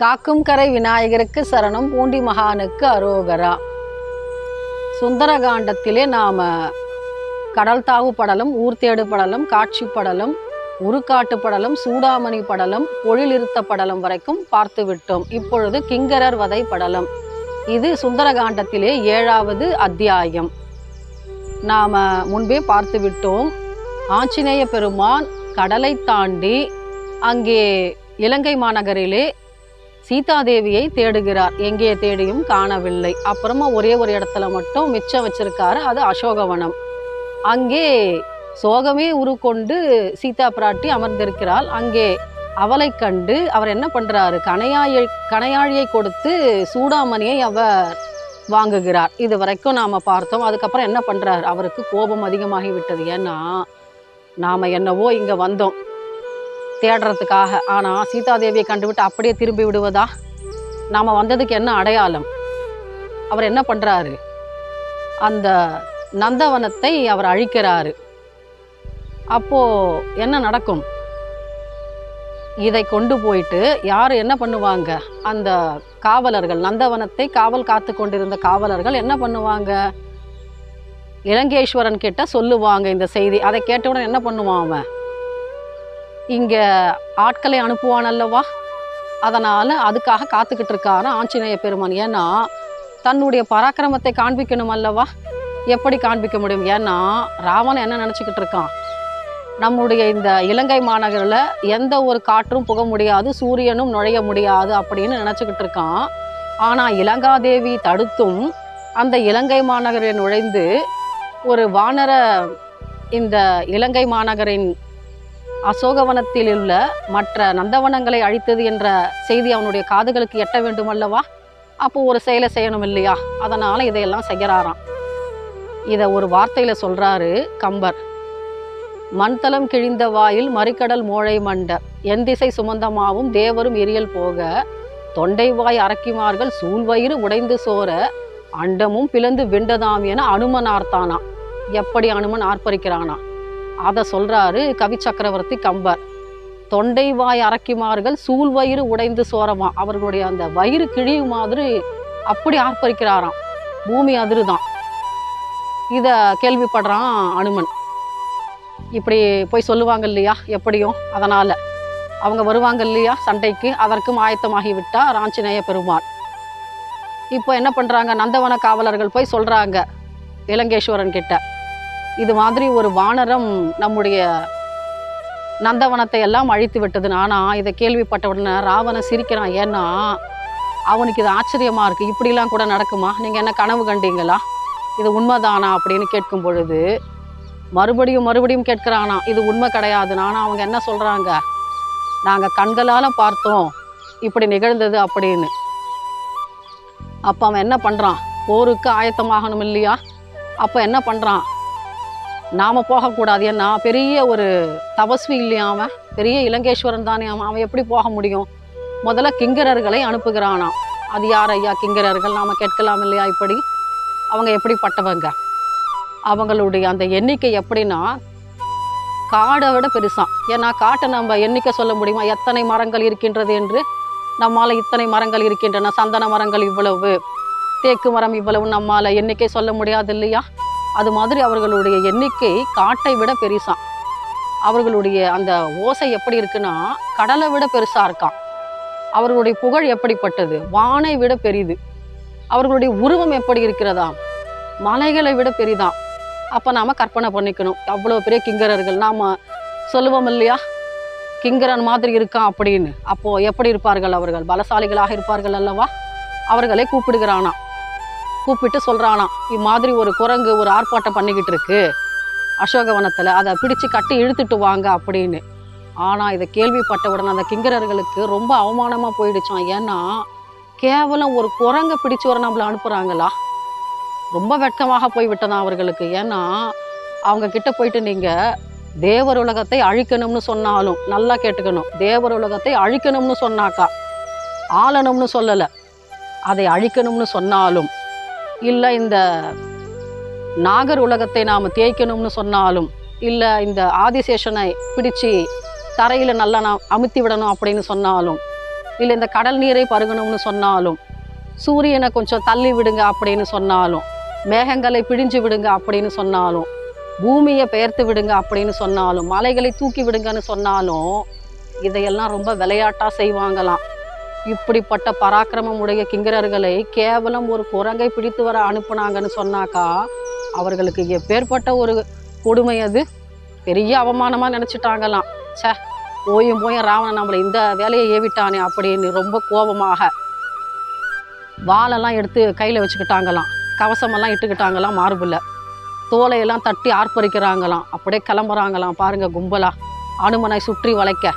காக்கும் கரை விநாயகருக்கு சரணம் பூண்டி மகானுக்கு அரோகரா. சுந்தரகாண்டத்திலே நாம் கடல் தாவு படலம் ஊர்த்தேடு படலம் காட்சி படலம் உருக்காட்டு படலம் சூடாமணி படலம் பொழிலிருத்த படலம் வரைக்கும் பார்த்து விட்டோம். இப்பொழுது கிங்கரர் வதை படலம். இது சுந்தரகாண்டத்திலே ஏழாவது அத்தியாயம். நாம் முன்பே பார்த்து விட்டோம். ஆஞ்சநேய பெருமான் கடலை தாண்டி அங்கே இலங்கை மாநகரிலே சீதாதேவியை தேடுகிறார். எங்கே தேடியும் காணவில்லை. அப்புறமா ஒரே ஒரு இடத்துல மட்டும் மிச்சம் வச்சிருக்காரு அது அசோகவனம். அங்கே சோகமே உருக்கொண்டு சீதா பிராட்டி அமர்ந்திருக்கிறாள். அங்கே அவளை கண்டு அவர் என்ன பண்றாரு? கணையாழி கணையாழியை கொடுத்து சூடாமணியை அவர் வாங்குகிறார். இது வரைக்கும் நாம பார்த்தோம். அதுக்கப்புறம் என்ன பண்றாரு? அவருக்கு கோபம் அதிகமாகி விட்டது ஏன்னா நாம என்னவோ இங்க வந்தோம். தேடுறதுக்காக. ஆனால் சீதாதேவியை கண்டுவிட்டு அப்படியே திரும்பி விடுவதா? நாம் வந்ததுக்கு என்ன அடையாளம்? அவர் என்ன பண்ணுறாரு அந்த நந்தவனத்தை அவர் அழிக்கிறாரு. அப்போது என்ன நடக்கும்? இதை கொண்டு போயிட்டு யார் என்ன பண்ணுவாங்க? அந்த காவலர்கள் நந்தவனத்தை காவல் காத்து கொண்டிருந்த காவலர்கள் என்ன பண்ணுவாங்க? இலங்கேஸ்வரன் கிட்ட சொல்லுவாங்க இந்த செய்தி. அதை கேட்டவுடன் என்ன பண்ணுவான் அவன்? இங்கே ஆட்களை அனுப்புவான் அல்லவா? அதனால் அதுக்காக காத்துக்கிட்டு இருக்காரு ஆஞ்சநேய பெருமான். ஏன்னா தன்னுடைய பராக்கிரமத்தை காண்பிக்கணும் அல்லவா? எப்படி காண்பிக்க முடியும்? ஏன்னா ராவணன் என்ன நினச்சிக்கிட்டு இருக்கான்? நம்முடைய இந்த இலங்கை மாநகரில் எந்த ஒரு காற்றும் புக முடியாது சூரியனும் நுழைய முடியாது அப்படின்னு நினச்சிக்கிட்டு இருக்கான். ஆனால் இலங்காதேவி தடுத்தும் அந்த இலங்கை மாநகரில் நுழைந்து ஒரு வானர இந்த இலங்கை மாநகரின் அசோகவனத்தில் உள்ள மற்ற நந்தவனங்களை அழித்தது என்ற செய்தி அவனுடைய காதுகளுக்கு எட்ட வேண்டும் அல்லவா? அப்போ ஒரு செயலை செய்யணும் இல்லையா? அதனால் இதையெல்லாம் செய்கிறாராம் இதை ஒரு வார்த்தையில் சொல்கிறாரு கம்பர். மண்தலம் கிழிந்த வாயில் மறிக்கடல் மோழை மண்ட என் திசை சுமந்தமாவும் தேவரும் எரியல் போக தொண்டை வாய் அரக்கிமார்கள் சூழ்வயிறு உடைந்து சோர அண்டமும் பிளந்து விண்டதாம் என அனுமன் ஆர்த்தானா எப்படி அனுமன் ஆர்ப்பரிக்கிறானா? அதை சொல்கிறாரு கவி சக்கரவர்த்தி கம்பர். தொண்டை வாய் அரக்கிமார்கள் சூழ் வயிறு உடைந்து சோரமா. அவர்களுடைய அந்த வயிறு கிழிவு மாதிரி அப்படி ஆர்ப்பரிக்கிறாராம். பூமி அதிருதான். இதை கேள்விப்படுறான் அனுமன். இப்படி போய் சொல்லுவாங்க இல்லையா? எப்படியும் அதனால். அவங்க வருவாங்க இல்லையா சண்டைக்கு? அதற்கும் ஆயத்தமாகி விட்டா ராஞ்சிநேய பெருமான் இப்போ என்ன பண்ணுறாங்க நந்தவன காவலர்கள் போய் சொல்கிறாங்க இலங்கேஸ்வரன் கிட்ட. இது மாதிரி ஒரு வானரம் நம்முடைய நந்தவனத்தை எல்லாம் அழித்து விட்டது. ஆனா இதை கேள்விப்பட்ட உடனே சிரிக்கிறான். ஏன்னா அவனுக்கு இது ஆச்சரியமாக இருக்குது இப்படிலாம் கூட நடக்குமா? நீங்கள் என்ன கனவு கண்டீங்களா? இது உண்மைதானா? அப்படின்னு கேட்கும் பொழுது மறுபடியும் மறுபடியும் கேட்கிறானா இது உண்மை கிடையாது. நானா அவங்க என்ன சொல்கிறாங்க நாங்கள் கண்களால் பார்த்தோம். இப்படி நிகழ்ந்தது அப்படின்னு. அப்போ அவன் என்ன பண்ணுறான் போருக்கு ஆயத்தமாகணும் இல்லையா? அப்போ என்ன பண்ணுறான் நாம் போகக்கூடாது. ஏன்னா பெரிய ஒரு தபஸ்வி இல்லையா அவன்? பெரிய இலங்கேஸ்வரன் தானே அவன். அவன் எப்படி போக முடியும்? முதல்ல கிங்கரர்களை அனுப்புகிறானாம். அது யார் ஐயா? கிங்கரர்கள். நாம் கேட்கலாம் இல்லையா இப்படி? அவங்க எப்படிப்பட்டவங்க? அவங்களுடைய அந்த எண்ணிக்கை எப்படின்னா காடை விட பெருசான் ஏன்னா காட்டை நம்ம எண்ணிக்கை சொல்ல முடியுமா? எத்தனை மரங்கள் இருக்கின்றது என்று? நம்மால் இத்தனை மரங்கள் இருக்கின்றன. சந்தன மரங்கள் இவ்வளவு தேக்கு மரம் இவ்வளவு நம்மால் எண்ணிக்கை சொல்ல முடியாது இல்லையா? அது மாதிரி அவர்களுடைய எண்ணிக்கை காட்டை விட பெருசான் அவர்களுடைய அந்த ஓசை எப்படி இருக்குன்னா கடலை விட பெருசாக இருக்காம் அவர்களுடைய புகழ் எப்படிப்பட்டது? வானை விட பெரிது. அவர்களுடைய உருவம் எப்படி இருக்கிறதா? மலைகளை விட பெரிதான் அப்போ நாம் கற்பனை பண்ணிக்கணும். அவ்வளோ பெரிய கிங்கரர்கள் நாம் சொல்லுவோம் இல்லையா? கிங்கரன் மாதிரி இருக்கான் அப்படின்னு. அப்போது எப்படி இருப்பார்கள் அவர்கள்? பலசாலிகளாக இருப்பார்கள் அல்லவா? அவர்களை கூப்பிடுகிறானா. கூப்பிட்டு சொல்றானாம் இம்மாதிரி ஒரு குரங்கு ஒரு ஆர்ப்பாட்டம் பண்ணிக்கிட்டு இருக்கு. அசோகவனத்தில் அதை பிடிச்சு கட்டி இழுத்துட்டு வாங்க அப்படின்னு. ஆனால் இதை கேள்விப்பட்ட உடனே அந்த கிங்கரர்களுக்கு ரொம்ப அவமானமாக போயிடுச்சான் ஏன்னா கேவலம் ஒரு குரங்கை பிடிச்சு வர நம்மள அனுப்புகிறாங்களா ரொம்ப வெட்கமாக போய் விட்டதான் அவர்களுக்கு. ஏன்னா அவங்க கிட்ட போயிட்டு நீங்கள் தேவர் உலகத்தை அழிக்கணும்னு சொன்னாலும் நல்லா கேட்டுக்கணும். தேவர் உலகத்தை அழிக்கணும்னு சொன்னாக்கா ஆளணும்னு சொல்லலை. அதை அழிக்கணும்னு சொன்னாலும் இல்லை இந்த நாகர் உலகத்தை நாம் தேய்க்கணும்னு சொன்னாலும் இல்லை இந்த ஆதிசேஷனை பிடிச்சு தரையில் நல்லா நான் அமுத்தி விடணும் அப்படின்னு சொன்னாலும் இல்லை இந்த கடல் நீரை பருகணும்னு சொன்னாலும் சூரியனை கொஞ்சம் தள்ளி விடுங்க அப்படின்னு சொன்னாலும் மேகங்களை பிழிஞ்சு விடுங்க அப்படின்னு சொன்னாலும் பூமியை பெயர்த்து விடுங்க அப்படின்னு சொன்னாலும் மலைகளை தூக்கி விடுங்கன்னு சொன்னாலும் இதையெல்லாம் ரொம்ப விளையாட்டாக செய்வாங்களாம். இப்படிப்பட்ட பராக்கிரமம் உடைய கிங்கரர்களை கேவலம் ஒரு குரங்கை பிடித்து வர அனுப்புனாங்கன்னு சொன்னாக்கா அவர்களுக்கு எப்பேற்பட்ட ஒரு கொடுமை அது? பெரிய அவமானமாக நினச்சிட்டாங்களாம். ச்சே போயும் போயும் ராவணன் நம்மளை இந்த வேலையை ஏவிட்டானே அப்படின்னு ரொம்ப கோபமாக வாழெல்லாம் எடுத்து கையில் வச்சுக்கிட்டாங்களாம். கவசமெல்லாம் இட்டுக்கிட்டாங்களாம் மார்பில் தோலையெல்லாம் தட்டி ஆர்ப்பரிக்கிறாங்களாம். அப்படியே கிளம்புறாங்களாம் பாருங்கள் கும்பலா. அனுமனை சுற்றி வளைக்க.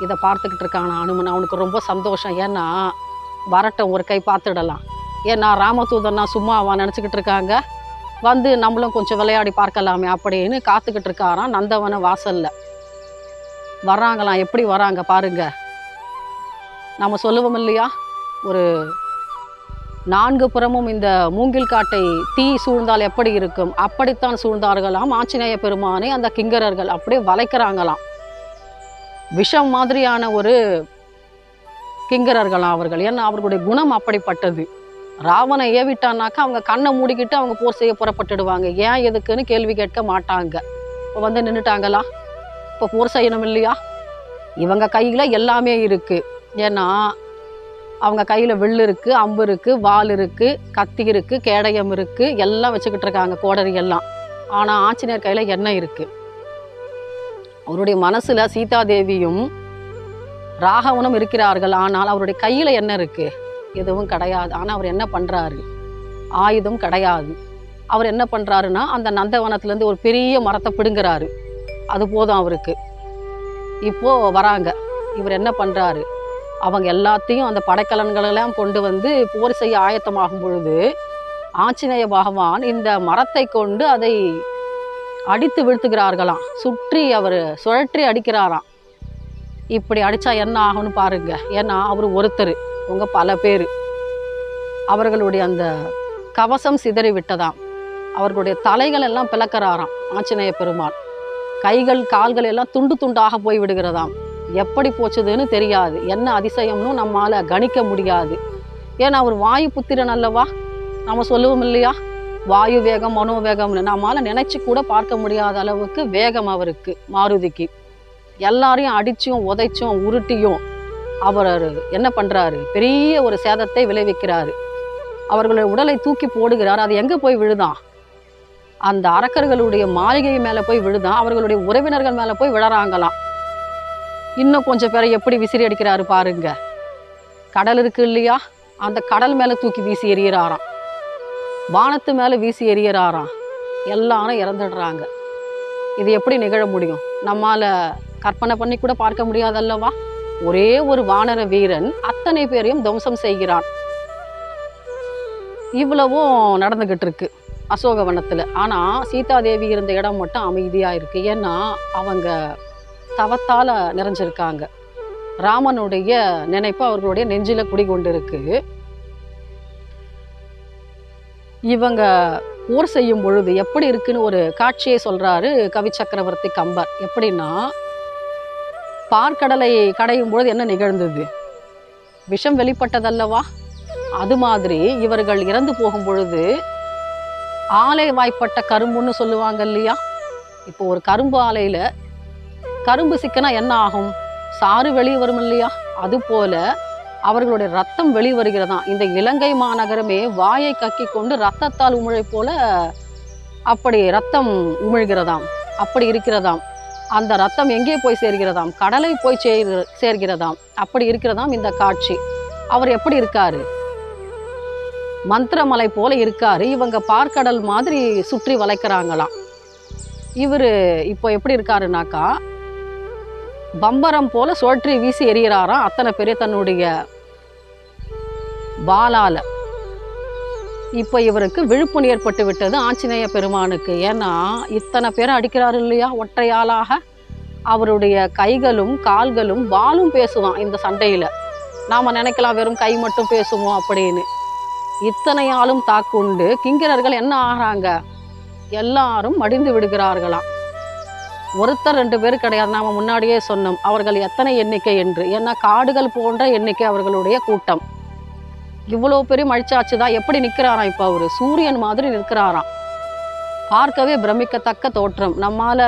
இதை பார்த்துக்கிட்டு இருக்கான் அனுமன்? அவனுக்கு ரொம்ப சந்தோஷம். ஏன்னா வரட்டை ஒரு கை பார்த்துடலாம். ஏன்னா ராமதூதன்னா சும்மா அவன் நினச்சிக்கிட்டு இருக்காங்க. வந்து நம்மளும் கொஞ்சம் விளையாடி பார்க்கலாமே அப்படின்னு காத்துக்கிட்டு இருக்காராம் நந்தவன வாசலில். வர்றாங்களாம். எப்படி வராங்க பாருங்க. நம்ம சொல்லுவோம் இல்லையா? ஒரு நான்கு புறமும் இந்த மூங்கில் காட்டை தீ சூழ்ந்தால் எப்படி இருக்கும்? அப்படித்தான் சூழ்ந்தார்களாம் ஆஞ்சநேய பெருமானை அந்த கிங்கரர்கள். அப்படியே வளைக்கிறாங்களாம். விஷம் மாதிரியான ஒரு கிங்கரர்களாம் அவர்கள். ஏன்னா அவர்களுடைய குணம் அப்படிப்பட்டது. ராவணை ஏவிட்டானாக்கா அவங்க கண்ணை மூடிக்கிட்டு அவங்க போர் செய்ய புறப்பட்டுடுவாங்க. ஏன் எதுக்குன்னு கேள்வி கேட்க மாட்டாங்க. இப்போ வந்து நின்றுட்டாங்களா இப்போ போர் செய்யணும் இல்லையா? இவங்க கையில் எல்லாமே இருக்குது ஏன்னா அவங்க கையில் வில் இருக்குது அம்பு இருக்குது வாள் இருக்குது கத்தி இருக்குது கேடயம் இருக்குது எல்லாம் வச்சுக்கிட்டு இருக்காங்க கோடரி எல்லாம். ஆனால் ஆஞ்சநேயர் கையில் என்ன இருக்குது அவருடைய மனசுல சீதாதேவியும் ராகவனும் இருக்கிறார்கள். ஆனால் அவருடைய கையில் என்ன இருக்கு? எதுவும் கிடையாது. ஆனால் அவர் என்ன பண்றாரு? ஆயுதம் கிடையாது. அவர் என்ன பண்றாருன்னா அந்த நந்தவனத்துலேருந்து ஒரு பெரிய மரத்தை பிடுங்குறாரு. அது போதும் அவருக்கு. இப்போ வராங்க. இவர் என்ன பண்றாரு? அவங்க எல்லாத்தையும் அந்த படைக்கலன்களெல்லாம் கொண்டு வந்து போர் செய்ய ஆயத்தமாகும் பொழுது ஆஞ்சநேய பகவான் இந்த மரத்தை கொண்டு அதை அடித்து வீழ்த்துகிறார்களாம். சுற்றி அவர் சுழற்றி அடிக்கிறாராம். இப்படி அடித்தா என்ன ஆகும்னு பாருங்க. ஏன்னா அவர் ஒருத்தர். உங்க பல பேர். அவர்களுடைய அந்த கவசம் சிதறி விட்டதாம். அவர்களுடைய தலைகள் எல்லாம் பிளக்கிறாராம் ஆஞ்சநேய பெருமாள். கைகள் கால்கள் எல்லாம் துண்டு துண்டாக போய் விடுகிறதாம். எப்படி போச்சதுன்னு தெரியாது. என்ன அதிசயம்னு நம்மால் கணிக்க முடியாது. ஏன்னா அவர் வாயு புத்திரன் அல்லவா? நம்ம சொல்லுவோம் இல்லையா? வாயு வேகம் மனோவேகம்னு நம்மால நினைச்சு கூட பார்க்க முடியாத அளவுக்கு வேகம் அவருக்கு மாருதிக்கு. எல்லாரையும் அடிச்சும் உதைச்சும் உருட்டியும் அவர் என்ன பண்றாரு? பெரிய ஒரு சேதத்தை விளைவிக்கிறாரு. அவர்களுடைய உடலை தூக்கி போடுகிறார். அது எங்க போய் விழுதான்? அந்த அரக்கர்களுடைய மாளிகை மேல போய் விழுதான். அவர்களுடைய உறவினர்கள் மேல போய் விழறாங்களாம். இன்னும் கொஞ்சம் பேரை எப்படி விசிறி அடிக்கிறாரு பாருங்க. கடல் இருக்கு இல்லையா? அந்த கடல் மேல தூக்கி வீசி எறிகிறாராம். வானத்து மேலே வீசி எறியறாராம். எல்லாரும் இறந்துடுறாங்க. இது எப்படி நிகழ முடியும்? நம்மால கற்பனை பண்ணி கூட பார்க்க முடியாதல்லவா? ஒரே ஒரு வானர வீரன் அத்தனை பேரையும் துவம்சம் செய்கிறான். இவ்வளவும் நடந்துகிட்டு இருக்கு அசோகவனத்தில் ஆனால் சீதாதேவி இருந்த இடம் மட்டும் அமைதியாக இருக்கு. ஏன்னா அவங்க தவத்தால் நிறைஞ்சிருக்காங்க. ராமனுடைய நினைப்பு அவர்களுடைய நெஞ்சில குடிகொண்டு இருக்குது இவங்க போர் செய்யும் பொழுது எப்படி இருக்குன்னு ஒரு காட்சியை சொல்றாரு கவி சக்கரவர்த்தி கம்பர். எப்படின்னா பார்க்கடலை கடையும் பொழுது என்ன நிகழ்ந்தது? விஷம் வெளிப்பட்டதல்லவா? அது மாதிரி இவர்கள் இறந்து போகும் பொழுது ஆலை வாய்ப்பட்ட கரும்புன்னு சொல்லுவாங்க இல்லையா? இப்போ ஒரு கரும்பு ஆலையில கரும்பு சிக்கனா என்ன ஆகும்? சாறு வெளியே வரும் இல்லையா? அது போல அவர்களுடைய ரத்தம் வெளிவருகிறதாம் இந்த இலங்கை மாநகரமே வாயை கக்கி கொண்டு ரத்தத்தால் உமிழை போல அப்படி ரத்தம் உமிழ்கிறதாம். அப்படி இருக்கிறதாம். அந்த ரத்தம் எங்கே போய் சேர்கிறதாம்? கடலை போய் சேர் சேர்கிறதாம். அப்படி இருக்கிறதாம் இந்த காட்சி. அவர் எப்படி இருக்காரு? மந்திரமலை போல இருக்காரு. இவங்க பார்க்கடல் மாதிரி சுற்றி வளைக்கிறாங்களாம். இவர் இப்போ எப்படி இருக்காருனாக்கா பம்பரம் போல சுழற்றி வீசி எறிகிறாராம் அத்தனை பெரிய தன்னுடைய வாளால. இப்போ இவருக்கு விழுப்புண் ஏற்பட்டு விட்டது ஆஞ்சநேய பெருமானுக்கு. ஏன்னா இத்தனை பேரை அடிக்கிறாரு இல்லையா? ஒற்றையாளாக அவருடைய கைகளும் கால்களும் வாலும் பேசுவான் இந்த சண்டையில. நாம நினைக்கலாம் வெறும் கை மட்டும் பேசுவோம் அப்படின்னு. இத்தனை ஆளும் தாக்குண்டு கிங்கிரர்கள் என்ன ஆகிறாங்க? எல்லாரும் மடிந்து விடுகிறார்களாம். ஒருத்தர் ரெண்டு பேர் கிடையாது. நாம் முன்னாடியே சொன்னோம். அவர்கள் எத்தனை எண்ணிக்கை என்று. ஏன்னா காடுகள் போன்ற எண்ணிக்கை அவர்களுடைய கூட்டம். இவ்வளோ பெரிய மழிச்சாச்சு தான். எப்படி நிற்கிறாராம் இப்போ அவர்? சூரியன் மாதிரி நிற்கிறாராம். பார்க்கவே பிரமிக்கத்தக்க தோற்றம். நம்மால்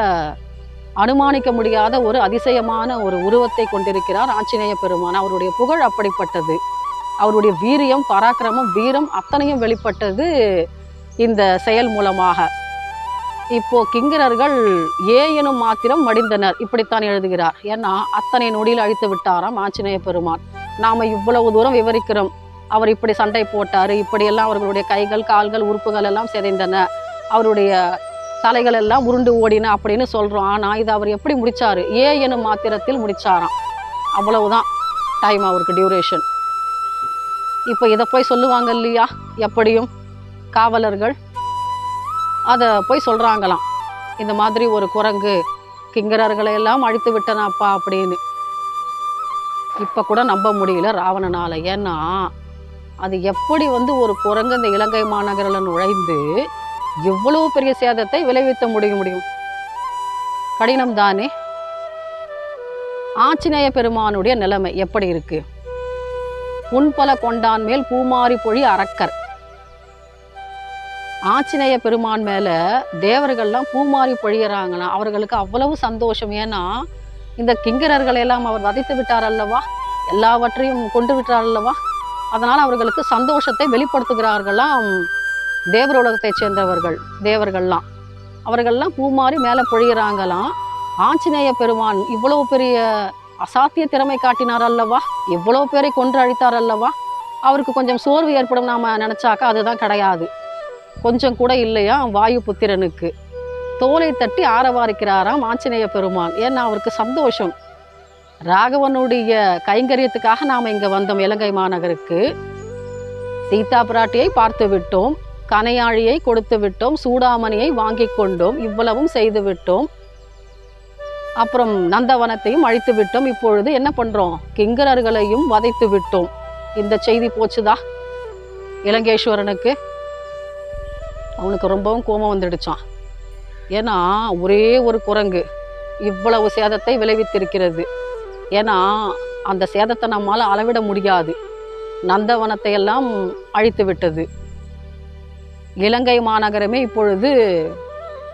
அனுமானிக்க முடியாத ஒரு அதிசயமான ஒரு உருவத்தை கொண்டிருக்கிறார் ஆஞ்சநேய பெருமான். அவருடைய புகழ் அப்படிப்பட்டது. அவருடைய வீரியம் பராக்கிரமம் வீரம் அத்தனையும் வெளிப்பட்டது இந்த செயல் மூலமாக. இப்போ கிங்கிரர்கள் ஏ எனும் மாத்திரம் மடிந்தனர். இப்படித்தான் எழுதுகிறார். ஏன்னா அத்தனை நொடியில் அழித்து விட்டாராம் ஆஞ்சநேய பெருமான். நாம இவ்வளவு தூரம் விவரிக்கிறோம். அவர் இப்படி சண்டை போட்டார். இப்படியெல்லாம் அவர்களுடைய கைகள் கால்கள் உறுப்புகள் எல்லாம் சிதைந்தன. அவருடைய தலைகள் எல்லாம் உருண்டு ஓடின அப்படின்னு சொல்கிறோம் ஆனால் இது அவர் எப்படி முடித்தார் ஏ எனும் மாத்திரத்தில் முடித்தாராம் அவ்வளவுதான் டைம் அவருக்கு டியூரேஷன் இப்போ இதை போய் சொல்லுவாங்க இல்லையா? எப்படியும்? காவலர்கள் அதை போய் சொல்கிறாங்களாம் இந்த மாதிரி ஒரு குரங்கு கிங்கரர்களை எல்லாம் அழித்து விட்டனாப்பா அப்படின்னு. இப்போ கூட நம்ப முடியல ராவணனால். ஏன்னா அது எப்படி வந்து ஒரு குரங்கு இந்த இலங்கை மாநகரில் நுழைந்து எவ்வளோ பெரிய சேதத்தை விளைவித்த முடிய முடியும்? கடினம் தானே? ஆஞ்சநேய பெருமானுடைய நிலைமை எப்படி இருக்கு? புன்பல கொண்டான் மேல் பூமாரி பொழி அரக்கர். ஆஞ்சநேய பெருமான் மேலே தேவர்கள்லாம் பூமாறி பொழியறாங்களாம். அவர்களுக்கு அவ்வளவு சந்தோஷம். ஏன்னா இந்த கிங்கரர்களை எல்லாம் அவர் வதைத்து விட்டார் அல்லவா? எல்லாவற்றையும் கொண்டு விட்டார் அல்லவா? அதனால் அவர்களுக்கு சந்தோஷத்தை வெளிப்படுத்துகிறார்களாம் தேவர் உலகத்தைச் சேர்ந்தவர்கள் தேவர்கள்லாம். அவர்கள்லாம் பூமாறி மேலே பொழிகிறாங்களாம் ஆஞ்சநேய பெருமான் இவ்வளவு பெரிய அசாத்திய திறமை காட்டினார் அல்லவா? இவ்வளவு பேரை கொன்று அழித்தார் அல்லவா? அவருக்கு கொஞ்சம் சோர்வு ஏற்படும் நாம நினைச்சாக்கா அதுதான் கிடையாது. கொஞ்சம் கூட இல்லையா? வாயு புத்திரனுக்கு. தோலை தட்டி ஆரவாரிக்கிறாராம் ஆஞ்சநேய பெருமான். ஏன்னா அவருக்கு சந்தோஷம். ராகவனுடைய கைங்கரியத்துக்காக நாம் இங்கே வந்தோம் இலங்கை மாநகருக்கு. சீதா பிராட்டியை பார்த்து விட்டோம். கனையாழியை கொடுத்து விட்டோம். சூடாமணியை வாங்கி கொண்டோம். இவ்வளவும் செய்து விட்டோம். அப்புறம் நந்தவனத்தையும் அழித்து விட்டோம். இப்பொழுது என்ன பண்ணுறோம் கிங்கரர்களையும் வதைத்து விட்டோம். இந்த செய்தி போச்சுதா? இலங்கேஸ்வரனுக்கு. அவனுக்கு ரொம்பவும் கோபம் வந்துடுச்சான் ஏன்னா ஒரே ஒரு குரங்கு இவ்வளவு சேதத்தை விளைவித்திருக்கிறது. ஏன்னா அந்த சேதத்தை நம்மால் அளவிட முடியாது. நந்தவனத்தை எல்லாம் அழித்து விட்டது. இலங்கை மாநகரமே இப்பொழுது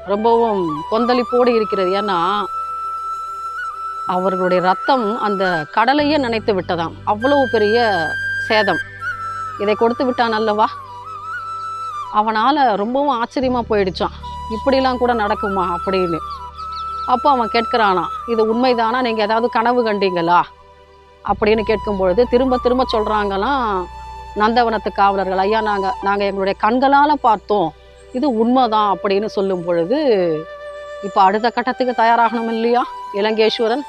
ரொம்பவும் கொந்தளிப்போடு இருக்கிறது. ஏன்னா அவர்களுடைய ரத்தம் அந்த கடலையே நினைத்து விட்டதாம். அவ்வளவு பெரிய சேதம். இதை கொடுத்து விட்டான் அல்லவா? அவனால் ரொம்பவும் ஆச்சரியமாக போயிடுச்சான். இப்படிலாம் கூட நடக்குமா அப்படின்னு. அப்போ அவன் கேட்குறானா இது உண்மைதானா? நீங்கள் ஏதாவது கனவு கண்டீங்களா? அப்படின்னு கேட்கும்பொழுது திரும்ப திரும்ப சொல்கிறாங்களாம் நந்தவனத்து காவலர்கள் ஐயா நாங்கள் நாங்கள் எங்களுடைய கண்களால் பார்த்தோம். இது உண்மைதான் அப்படின்னு சொல்லும் பொழுது இப்போ அடுத்த கட்டத்துக்கு தயாராகணும் இல்லையா இலங்கேஸ்வரன்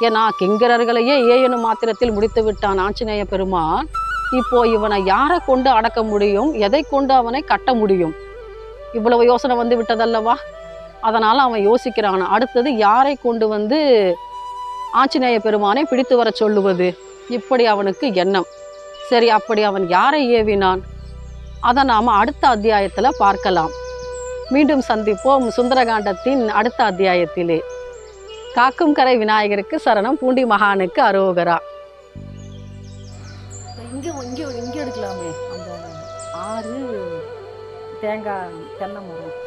ஏன்னா கிங்கரர்களையே ஏயனும் மாத்திரத்தில் முடித்து விட்டான் ஆஞ்சநேய பெருமான். இப்போ இவனை யாரை கொண்டு அடக்க முடியும்? எதை கொண்டு அவனை கட்ட முடியும்? இவ்வளவு யோசனை வந்து விட்டதல்லவா? அதனால் அவன் யோசிக்கிறான். அடுத்தது யாரை கொண்டு வந்து ஆஞ்சநேய பெருமானை பிடித்து வர சொல்லுவது? இப்படி அவனுக்கு எண்ணம். சரி அப்படி அவன் யாரை ஏவினான்? அதை நாம் அடுத்த அத்தியாயத்தில் பார்க்கலாம். மீண்டும் சந்திப்போம் சுந்தரகாண்டத்தின் அடுத்த அத்தியாயத்திலே. காக்கும் கரை விநாயகருக்கு சரணம் பூண்டி மகானுக்கு அரோகரா. தேங்காய் தென்னை மரம்.